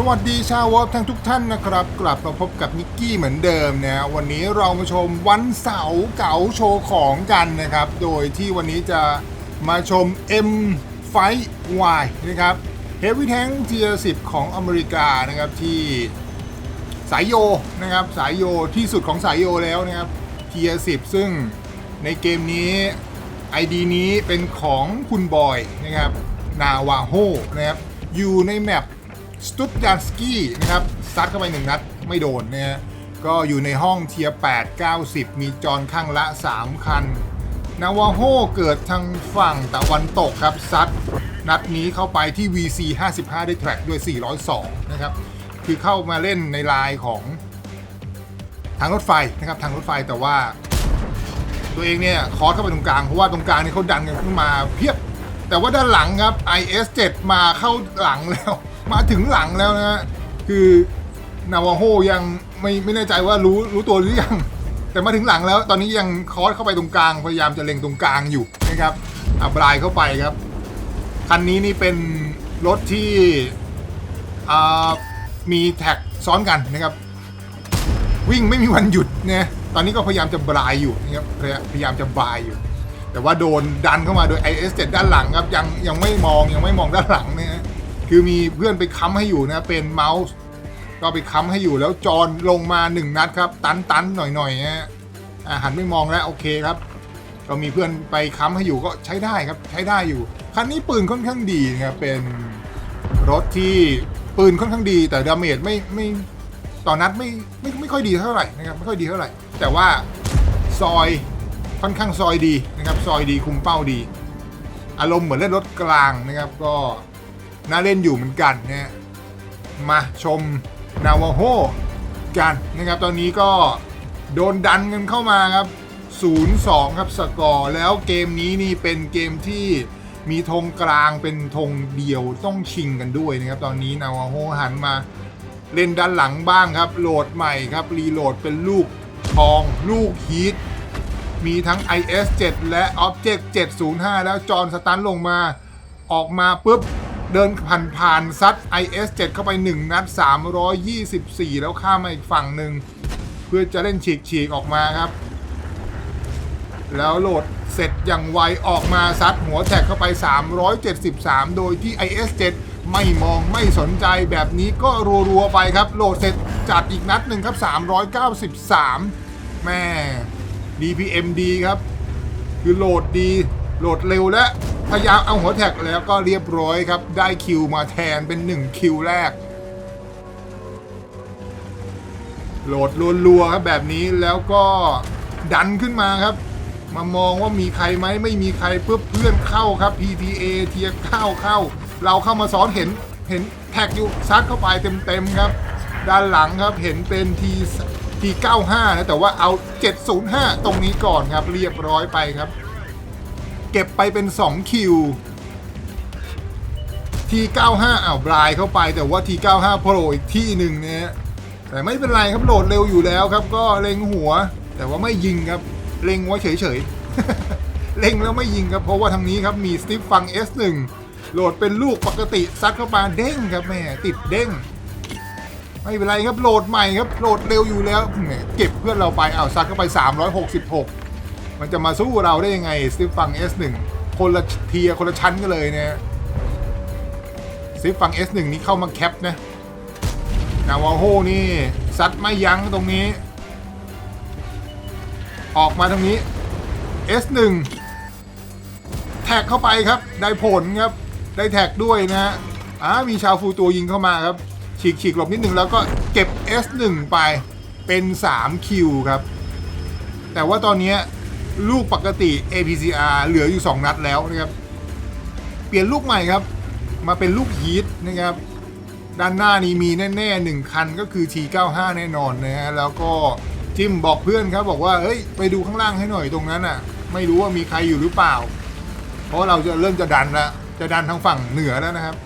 สวัสดีชาววอลทั้งทุกท่านนะครับ กลับมาพบกับนิกกี้เหมือนเดิมนะวันนี้เรามาชมวันเสาร์เก๋าโชว์ของกันนะครับ โดยที่วันนี้จะมาชม M Fight Y นะครับ Heavy Tank Tier 10ของอเมริกานะครับที่สายโยนะครับสายโยที่สุดของสายโยแล้วนะครับ Tier 10ซึ่งในเกมนี้ ID นี้เป็นของคุณบอยนะครับนาวาโฮนะครับอยู่ในแมป สตุตยานสกี้นะครับซัดเข้าไปหนึ่งนัดไม่โดนนะฮะก็อยู่ในห้องเทียร์8 90 มีจอนข้างละ 3 คัน นาวาโฮเกิดทางฝั่งตะวันตกครับ ซัด นัดนี้เข้าไปที่ VC 55 ได้แทร็กด้วย 402 นะครับ คือเข้ามาเล่นในลายของทางรถไฟนะครับ ทางรถไฟแต่ว่า ตัวเองเนี่ย คอร์สเข้าไปตรงกลาง เพราะว่าตรงกลางนี่เขาดันกันขึ้นมาเพียบ แต่ว่าด้านหลังครับ IS7 มาเข้าหลังแล้ว มาถึงหลังแล้วนะฮะคือนาวาโฮยังไม่ไม่แน่ใจว่ารู้รู้ตัวหรือยัง แต่มาถึงหลังแล้ว ตอนนี้ยังคอร์สเข้าไปตรงกลาง พยายามจะเล็งตรงกลางอยู่นะครับอับรายเข้าไปครับ คันนี้นี่เป็นรถที่มีแท็กซ้อนกันนะครับ วิ่งไม่มีวันหยุดนะตอนนี้ก็พยายามจะบรายอยู่นะครับพยายามจะบรายอยู่ แต่ว่าโดนดันเข้ามาโดย IS7 ด้านหลังครับยังยังไม่มองยังไม่มองด้านหลังนะฮะ คือมีเพื่อนไปค้ำให้อยู่นะเป็นเมาส์ก็ไปค้ำให้อยู่แล้วจอนลงมาหนึ่งนัดครับตันตันหน่อยหน่อยๆฮะหันไม่มองแล้วโอเคครับ ก็มีเพื่อนไปค้ำให้อยู่ก็ใช้ได้ครับใช้ได้อยู่คันนี้ปืนค่อนข้างดีนะครับเป็นรถที่ปืนค่อนข้างดี แต่ดาเมจไม่ไม่ต่อนัดไม่ไม่ไม่ค่อยดีเท่าไหร่นะครับไม่ค่อยดีเท่าไหร่ แต่ว่าซอยค่อนข้างซอยดีนะครับซอยดีคุมเป้าดี อารมณ์เหมือนเล่นรถกลางนะครับ ก็ น่าเล่นอยู่เหมือนกันนะฮะมาชมนาวาโฮกันนะครับตอนนี้ก็โดนดันกันเข้ามาครับ 0-2 ครับสกอร์แล้วเกมนี้นี่เป็นเกมที่มีธงกลางเป็นธงเดียวต้องชิงกันด้วยนะครับ ตอนนี้นาวาโฮหันมาเล่นด้านหลังบ้างครับ โหลดใหม่ครับ รีโหลดเป็นลูกทอง ลูกฮีทมีทั้ง IS7 และ Object 705 แล้วจอนสตันลงมาออกมาปุ๊บ เดินผ่านผ่านซัด IS7 เข้าไป 1 นัด 324 แล้วข้ามมาอีกฝั่งหนึ่ง เพื่อจะเล่นฉีกฉีกออกมาครับ แล้วโหลดเสร็จอย่างไวออกมาซัดหัวแท็กเข้าไป 373 โดยที่ IS7 ไม่มองไม่สนใจแบบนี้ก็รัวๆไปครับ โหลดเสร็จจัดอีกนัดหนึ่งครับ 393 แม่ DPM ดีครับ คือโหลดดี โหลดเร็วและพยายามเอาหัวแท็กแล้วก็เรียบร้อยครับ ได้คิวมาแทนเป็น 1 คิวแรก โหลดรัวๆครับแบบนี้แล้วก็ดันขึ้นมาครับ มามองว่ามีใครไหมไม่มีใครเพื่อนเข้าครับ PTA เทียเข้าเข้า เราเข้ามาซ้อนเห็นเห็นแท็กอยู่ซัดเข้าไปเต็มๆครับ ด้านหลังครับเห็นเป็นทีที95นะแต่ว่าเอา 705 ตรงนี้ก่อนครับเรียบร้อยไปครับ เก็บไปเป็น 2 คิวที95 อ้าวบลายเข้าไปแต่ว่าที95โผล่อีกที่หนึ่งเนี่ยแต่ไม่เป็นไรครับโหลดเร็วอยู่แล้วครับ ก็เล็งหัว แต่ว่าไม่ยิงครับ เล็งไว้เฉยๆ เล็งแล้วไม่ยิงครับ เพราะว่าทางนี้ครับมีสติฟฟัง S1 โหลดเป็นลูกปกติซัดเข้ามาเด้งครับแม่ติดเด้ง ไม่เป็นไรครับโหลดใหม่ครับโหลดเร็วอยู่แล้วแหมเก็บเพื่อนเราไปเอาซัดเข้าไป 366 มันจะมาสู้เราได้ยังไงสติฟฟัง S1 คนละเทียคนละชั้นกันเลยเนี่ยซิฟฟัง S1 นี้เข้ามาแคปนะนาวาโฮนี่ซัดไม่ยั้งตรงนี้ ออกมาทางนี้ S1 แท็กเข้าไปครับ ได้ผลครับ ได้แท็กด้วยนะฮะอ่ามีชาวฟูตัวยิงเข้ามาครับ ฉีกฉีกหลบนิดหนึ่งแล้วก็เก็บ S1 ไปเป็น 3 คิวครับ แต่ว่าตอนนี้ ลูกปกติ APCR เหลืออยู่ 2 นัดแล้วนะครับ เปลี่ยนลูกใหม่ครับ มาเป็นลูกฮีทนะครับ ด้านหน้านี้มีแน่ๆหนึ่งคันก็คือ T95 แน่นอนนะฮะ แล้วก็จิมบอกเพื่อนครับ บอกว่า เฮ้ย ไปดูข้างล่างให้หน่อยตรงนั้นอะ ไม่รู้ว่ามีใครอยู่หรือเปล่า เพราะเราจะเริ่มจะดันแล้วจะดันทางฝั่งเหนือแล้วนะครับ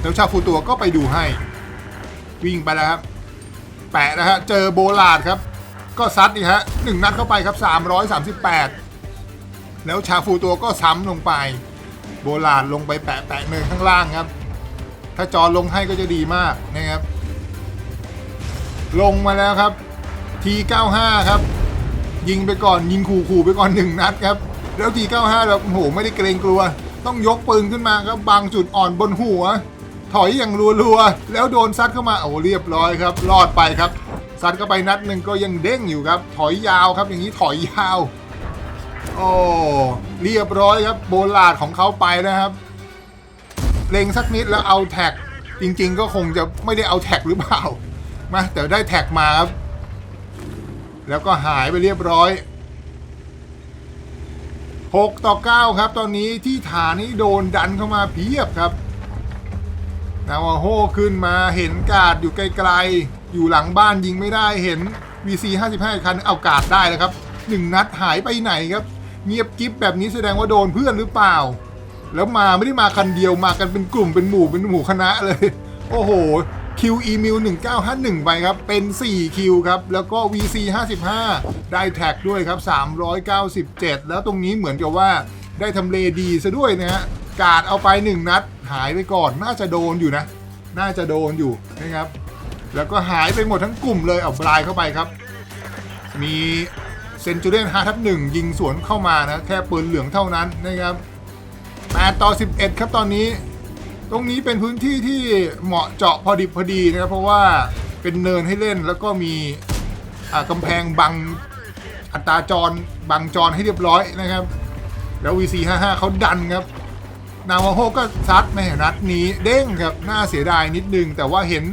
แล้วชาวฟูตัวก็ไปดูให้ วิ่งไปแล้วครับ แปะนะฮะ เจอโบลาดครับ ก็ซัดอีกฮะหนึ่งนัดเข้าไปครับ 338 แล้วชาฟูตัวก็ซ้ำลงไป โบลาดลงไปแปะแปะเนินข้างล่างครับ ถ้าจอลงให้ก็จะดีมากนะครับ ลงมาแล้วครับ T95 ครับ ยิงไปก่อนยิงขู่ๆไปก่อนหนึ่งนัดครับ แล้ว T95 แบบโอ้โหไม่ได้เกรงกลัว ต้องยกปืนขึ้นมาครับบางจุดอ่อนบนหัว ถอยอย่างรัวๆแล้วโดนซัดเข้ามาโอ้เรียบร้อยครับ รอดไปครับ ซัดเข้าไปนัดหนึ่งก็ยังเด้งอยู่ครับ ถอยยาวครับอย่างนี้ถอยยาว โอ้เรียบร้อยครับโบลาดของเขาไปนะครับเล็งสักนิดแล้วเอาแท็ก จริง ๆ ก็คงจะไม่ได้เอาแท็กหรือเปล่ามาแต่ได้แท็กมาครับ แล้วก็หายไปเรียบร้อย 6 ต่อ 9 ครับ ตอนนี้ที่ฐานนี้โดนดันเข้ามาเพียบครับนาวาโฮขึ้นมาเห็นกาดอยู่ไกลๆ อยู่หลังบ้านยิงไม่ได้เห็น VC 55คันเอากาดได้แล้วครับหนึ่งนัดหายไปไหนครับ เงียบกิ๊บแบบนี้แสดงว่าโดนเพื่อนหรือเปล่า แล้วมาไม่ได้มาคันเดียวมากันเป็นกลุ่มเป็นหมู่เป็นหมู่คณะเลย โอ้โหคิวอีมิว1951 ไปครับ เป็น 4 คิวครับ แล้วก็ VC 55 ได้แท็กด้วยครับ 397 แล้วตรงนี้เหมือนกับว่าได้ทำเลดีซะด้วยนะฮะ กาดเอาไป 1 นัด หายไปก่อน น่าจะโดนอยู่นะ น่าจะโดนอยู่นะครับ แล้วก็หายไปหมดทั้งกลุ่มเลยเอาบลายเข้าไปครับ มีเซนจูเรียน5ทับ1ยิงสวนเข้ามานะ แค่ปืนเหลืองเท่านั้นนะครับ8ต่อ 11 ครับตอนนี้ ตรงนี้เป็นพื้นที่ที่เหมาะเจาะพอดิบพอดีนะครับ เพราะว่าเป็นเนินให้เล่นแล้วก็มีอ่ากำแพงบังอัตราจรบังจรให้เรียบร้อยนะครับ แล้ว VC55 เขาดันครับ นาวาโฮก็ซัดแม่นัดนี้เด้งครับน่าเสียดายนิดนึง แต่ว่าเห็น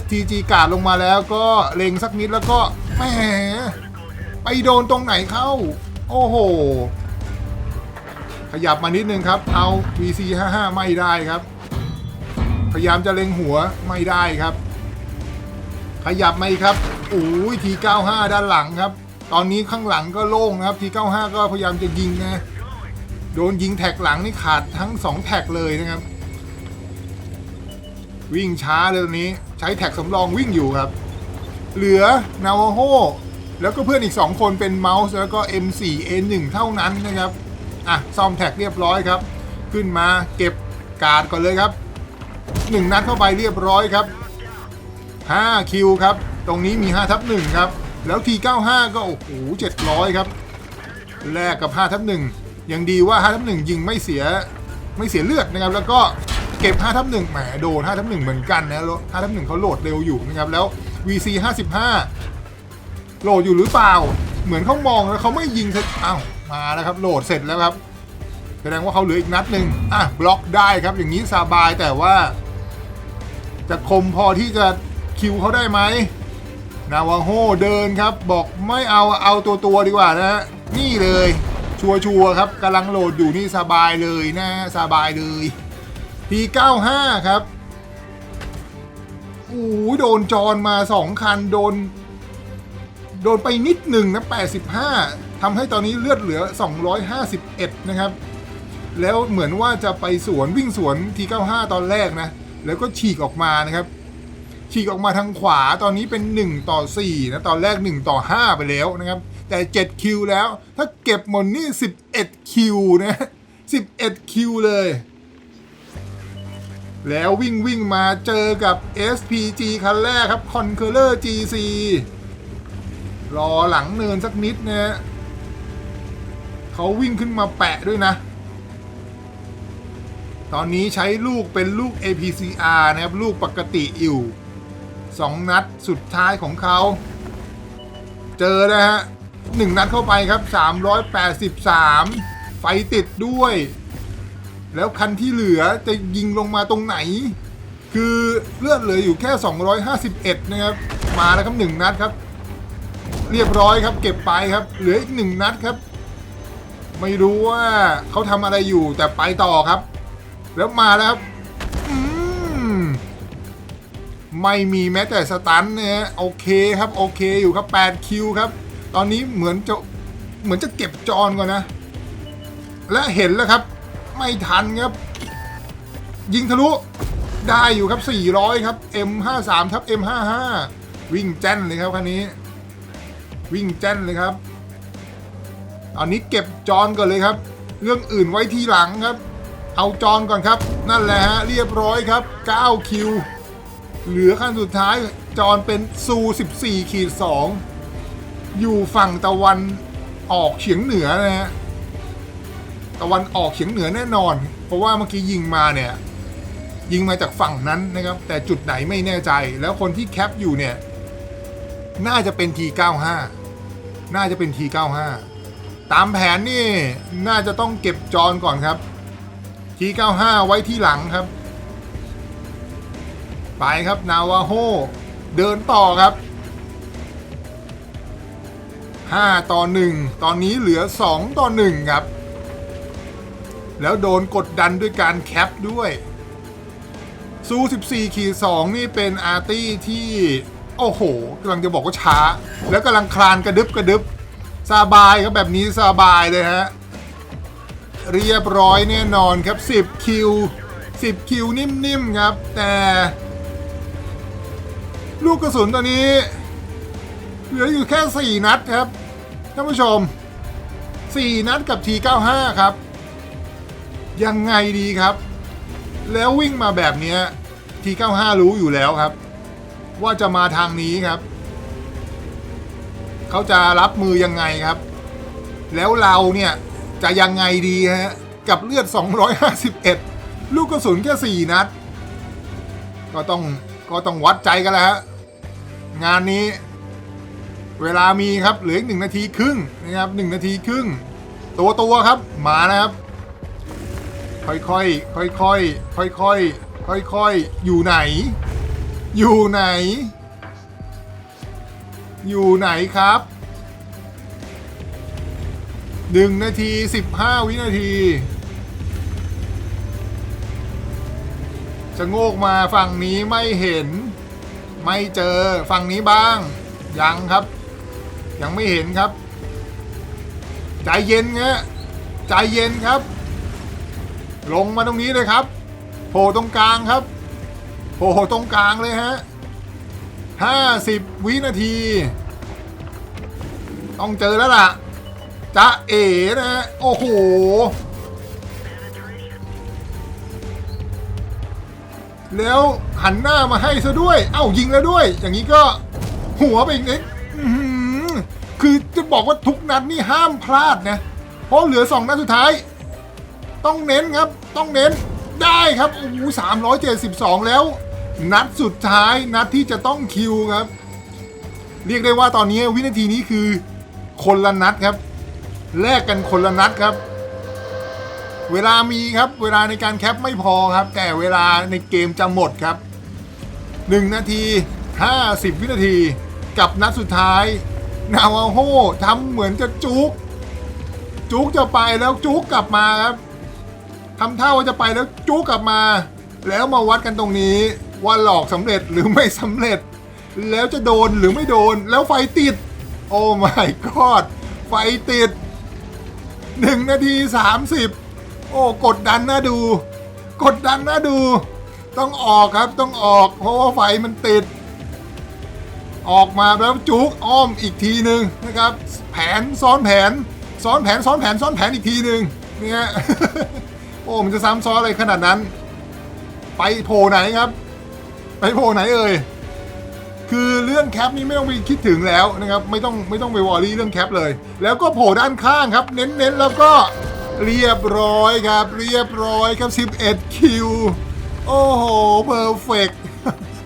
STG กาดลงมาแล้วก็เล็งสักนิดแล้วก็แหมไปโดนตรงไหนเข้า โอ้โห ขยับมานิดนึงครับ เอา VC 55ไม่ได้ครับ พยายามจะเล็งหัวไม่ได้ครับ ขยับมาอีกครับโอ้ย T95 ด้านหลังครับ ตอนนี้ข้างหลังก็โล่งนะครับ T95 ก็พยายามจะยิงนะ โดนยิงแท็กหลังนี่ขาดทั้ง 2 แท็กเลยนะครับ วิ่งช้าเลยตอนนี้ใช้แท็กสำรองวิ่งอยู่ครับ เหลือนาวโฮแล้วก็เพื่อนอีก 2 คนเป็นเมาส์แล้วก็ M4A1 เท่านั้นนะครับ อะ ซ่อมแท็กเรียบร้อยครับ ขึ้นมาเก็บการ์ดก่อนเลยครับ 1 นัดเข้าไปเรียบร้อยครับ 5 คิวครับ ตรงนี้มี 5 ทับ1ครับ แล้ว T95 ก็โอ้โห700 ครับ แลกกับ 5 ทับ1ยังดีว่า 5 ทับ1ยิงไม่เสียไม่เสียเลือดนะครับ แล้วก็ เก็บ5ทับ1แหมโดน5ทับ1เหมือนกันนะ5ทับ1เขาโหลดเร็วอยู่นะครับแล้ว VC 55โหลดอยู่หรือเปล่า เหมือนเขามองแล้วเขาไม่ยิงสักอ้าวมาแล้วครับโหลดเสร็จแล้วครับแสดงว่าเขาเหลืออีกนัดหนึ่งอะบล็อกได้ครับอย่างนี้สบายแต่ว่า จะคมพอที่จะคิวเขาได้ไหมนาวาโฮเดินครับ บอกไม่เอาเอาตัวตัวดีกว่านะฮะนี่เลย ชัวชัวร์ครับกำลังโหลดอยู่นี่สบายเลยนะ สบายเลย P95 ครับโอ้โหโดนจรมาสองคัน โดน โดนไปนิดหนึ่งนะ 85 ทำให้ตอนนี้เลือดเหลือ 251 นะครับ แล้วเหมือนว่าจะไปสวนวิ่งสวน T95 ตอนแรกนะ แล้วก็ฉีกออกมานะครับ ฉีกออกมาทางขวาตอนนี้เป็น 1 ต่อ 4 นะ ตอนแรก 1 ต่อ 5 ไปแล้วนะครับ แต่ 7 คิวแล้ว ถ้าเก็บหมดนี่ 11 คิวนะ 11 คิวเลย แล้ววิ่งวิ่งมาเจอกับ SPG คันแรกครับ Conqueror GC รอหลังเนินสักนิดนะฮะเขาวิ่งขึ้นมาแปะด้วยนะ ตอนนี้ใช้ลูกเป็นลูก APCR นะครับ ลูกปกติอยู่2นัดสุดท้ายของเขา เจอนะฮะหนึ่งนัดเข้าไปครับ 383 ไฟติดด้วย แล้วคันที่เหลือจะยิงลงมาตรงไหน คือเลือดเหลืออยู่แค่ 251 นะครับ มาแล้วครับหนึ่งนัดครับ เรียบร้อยครับ เก็บไปครับ เหลืออีกหนึ่งนัดครับ ไม่รู้ว่าเขาทำอะไรอยู่แต่ไปต่อครับ แล้วมาแล้วครับอืมไม่มีแม้แต่สตันเนี่ยฮะโอเคครับโอเคอยู่ครับ8คิวครับ ตอนนี้เหมือนจะเหมือนจะเก็บจอนก่อนนะ และเห็นแล้วครับ ไม่ทันครับ ยิงทะลุได้อยู่ครับ 400 ครับ M53 ทับ M55 วิ่งแจ้นเลยครับคันนี้ วิ่งแจ้นเลยครับตอนนี้เก็บจอนก่อนเลยครับ เรื่องอื่นไว้ทีหลังครับ เอาจอนก่อนครับ นั่นแหละฮะเรียบร้อยครับ 9 คิว เหลือขั้นสุดท้ายจอนเป็นซู14ขีด2อยู่ฝั่งตะวันออกเฉียงเหนือนะฮะ ตะวันออกเฉียงเหนือแน่นอน เพราะว่าเมื่อกี้ยิงมาเนี่ย ยิงมาจากฝั่งนั้นนะครับ แต่จุดไหนไม่แน่ใจ แล้วคนที่แคปอยู่เนี่ย น่าจะเป็น T95 น่าจะเป็น T95 ตามแผนนี่น่าจะต้องเก็บจอนก่อนครับ T95 ไว้ที่หลังครับ ไปครับนาวาโฮเดินต่อครับ 5 ต่อ 1 ตอนนี้เหลือ 2 ต่อ 1 ครับ แล้วโดนกดดันด้วยการแคปด้วยซู14ขีด2นี่เป็นอาร์ตี้ที่ โอ้โหกำลังจะบอกว่าช้า แล้วกำลังคลานกระดึบกระดึบสบายครับแบบนี้สบายเลยฮะ เรียบร้อยแน่นอนครับ 10 คิว 10 คิวนิ่มๆครับ แต่ ลูกกระสุนตอนนี้ เหลืออยู่แค่ 4 นัดครับท่านผู้ชม 4 นัดกับ T95 ครับ ยังไงดีครับ แล้ววิ่งมาแบบนี้ย T95 รู้อยู่แล้วครับ ว่าจะมาทางนี้ครับ เขาจะรับมือยังไงครับ แล้วเราเนี่ยจะยังไงดีฮะกับเลือด 251 ลูกกระสุนแค่ 4 นัด ก็ต้องก็ต้องวัดใจกันแล้วฮะงานนี้เวลามีครับเหลืออีกหนึ่งนาทีครึ่งนะครับหนึ่งนาทีครึ่ง ตัวตัวครับ มานะครับ ค่อยค่อยค่อยค่อยค่อยค่อยค่อยค่อยๆอยู่ไหน อยู่ไหน อยู่ไหนครับหนึ่งนาทีสิบห้าวินาที จะโงกมาฝั่งนี้ไม่เห็น ไม่เจอฝั่งนี้บ้าง ยังครับ ยังไม่เห็นครับ ใจเย็นฮะใจเย็นครับ ลงมาตรงนี้เลยครับโผล่ตรงกลางครับโผล่ตรงกลางเลยฮะห้าสิบวินาที ต้องเจอแล้วล่ะจะเอ๋นะฮะโอ้โหแล้วหันหน้ามาให้ซะด้วย เอ้ายิงแล้วด้วย อย่างนี้ก็หัวไปอีกนิดคือจะบอกว่าทุกนัดนี่ห้ามพลาดนะ เพราะเหลือสองนัดสุดท้าย ต้องเน้นครับ ต้องเน้นได้ครับโอ้โหสามร้อยเจ็ดสิบสองแล้ว นัดสุดท้ายนัดที่จะต้องคิวครับ เรียกได้ว่าตอนนี้วินาทีนี้คือคนละนัดครับ แลกกันคนละนัดครับ เวลามีครับ เวลาในการแคปไม่พอครับ แต่เวลาในเกมจะหมดครับ 1 นาที 50 วินาที กับนัดสุดท้ายนาวาโฮทำเหมือนจะจุก จุกจะไปแล้วจุกกลับมาครับ ทำท่าว่าจะไปแล้วจุกกลับมา แล้วมาวัดกันตรงนี้ว่าหลอกสำเร็จหรือไม่สำเร็จ แล้วจะโดนหรือไม่โดน แล้วไฟติด โอ้ my god ไฟติด 1 นาที 30 โอ้กดดันน่าดู กดดันน่าดู ต้องออกครับต้องออก เพราะว่าไฟมันติด ออกมาแล้วจุกอ้อมอีกทีหนึ่งนะครับ แผนซ้อนแผน ซ้อนแผนซ้อนแผนซ้อนแผนอีกทีหนึ่งเนี่ย โอ้มันจะซ้ำซ้อนอะไรขนาดนั้น ไปโผล่ไหนครับ ไปโผล่ไหนเอ่ยคือเรื่องแคปนี่ไม่ต้องไปคิดถึงแล้วนะครับไม่ต้องไม่ต้องไปวอรี่เรื่องแคปเลย แล้วก็โผล่ด้านข้างครับ เน้นๆแล้วก็เรียบร้อยครับ เรียบร้อยครับ 11 คิว โอ้โหเพอร์เฟก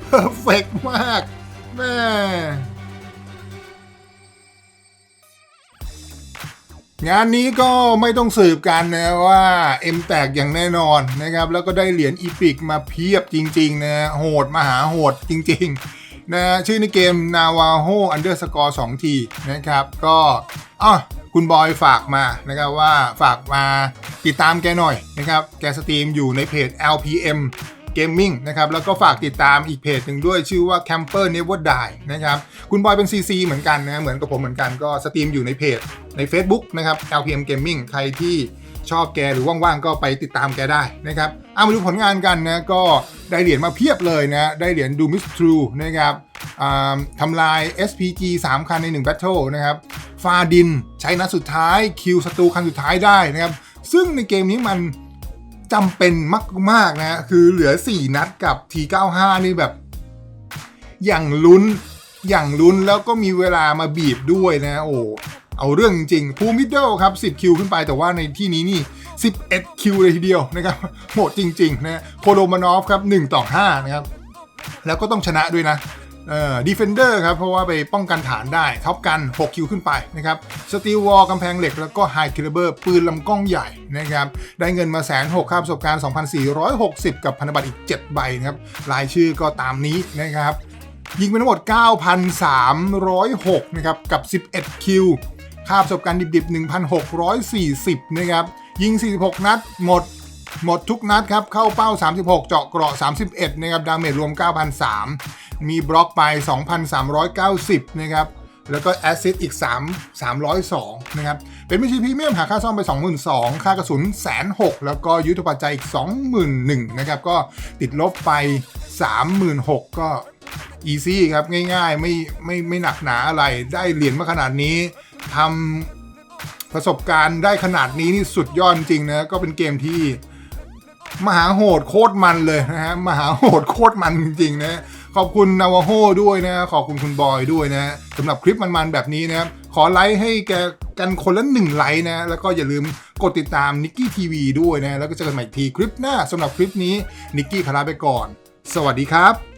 เพอร์เฟกมากแม่ งานนี้ก็ไม่ต้องสืบกันนะว่า M แตกอย่างแน่นอนนะครับ แล้วก็ได้เหรียญอีพิกมาเพียบจริงๆนะโหดมหาโหดจริงๆนะชื่อในเกม Navajo Underscore 2ทีนะครับ ก็อะคุณบอยฝากมานะครับว่าฝากมาติดตามแกหน่อยนะครับ แกสตรีมอยู่ในเพจ LPM Gaming นะครับแล้วก็ฝากติดตามอีกเพจหนึ่งด้วยชื่อว่า Camper Never Die นะครับคุณบอยเป็น CC เหมือนกันนะเหมือนกับผมเหมือนกันก็สตรีมอยู่ในเพจใน Facebook นะครับ LPM Gaming ใครที่ชอบแกหรือว่างๆ ก็ไปติดตามแกได้นะครับเอามาดูผลงานกันนะก็ได้เหรียญมาเพียบเลยนะ ได้เหรียญ Doom is True นะครับทำลาย SPG 3 คันใน 1 Battle นะครับฟาดินใช้นัดสุดท้ายคิวศัตรูคันสุดท้ายได้นะครับ ซึ่งในเกมนี้มัน จำเป็นมากๆนะ คือเหลือ 4 นัดกับ T95 นี่แบบ อย่างลุ้น อย่างลุ้นแล้วก็มีเวลามาบีบด้วยนะ โอ้เอาเรื่องจริงภูมิดเดิลครับ 10 คิวขึ้นไปแต่ว่าในที่นี้นี่ 11 คิวเลยทีเดียวนะครับโหดจริง ๆ นะโคโลมานอฟครับ 1 ต่อ 5 นะครับ แล้วก็ต้องชนะด้วยนะ เอ่อดีเฟนเดอร์ครับ เพราะว่าไปป้องกันฐานได้ท็อปกัน 6 คิวขึ้นไปนะครับสตีลวอลกำแพงเหล็กแล้วก็ไฮคิลเบอร์ปืนลำกล้องใหญ่นะครับ ได้เงินมาแสนหกค่าประสบการณ์ 2,460 กับพันธบัตรอีก 7 ใบนะครับรายชื่อก็ตามนี้นะครับ ยิงไปทั้งหมด 9,306 นะครับ กับ 11 คิวค่าประสบการณ์ดิบๆ 1,640 นะครับ ยิง 46 นัดหมดหมดทุกนัดครับ เข้าเป้า 36 เจาะเกราะ 31 นะครับ ดาเมจรวม 9,003 มีบล็อกไป 2,390 นะครับ แล้วก็แอสซิสอีก 3 302 นะครับ เป็นมิชิพรีเมียมหาค่าซ่อมไป 22,000 ค่ากระสุนแสนหกแล้วก็ยุทธปัจจัยอีก 21,000 นะครับ ก็ติดลบไป 36,000 ก็อีซี่ครับ ง่ายๆ ไม่ไม่ไม่หนักหนาอะไรได้เหรียญมาขนาดนี้ทำประสบการณ์ได้ขนาดนี้นี่สุดยอดจริงนะ ก็เป็นเกมที่มหาโหดโคตรมันเลยนะฮะ มหาโหดโคตรมันจริงๆนะ ขอบคุณนาวาโฮด้วยนะ ขอบคุณคุณบอยด้วยนะสำหรับคลิปมันๆแบบนี้นะครับขอไลค์ให้แกกันคนละหนึ่งไลค์นะ แล้วก็อย่าลืมกดติดตามนิกกี้ทีวีด้วยนะ แล้วก็เจอกันใหม่ทีคลิปหน้าสำหรับคลิปนี้นิกกี้คาราไปก่อน สวัสดีครับ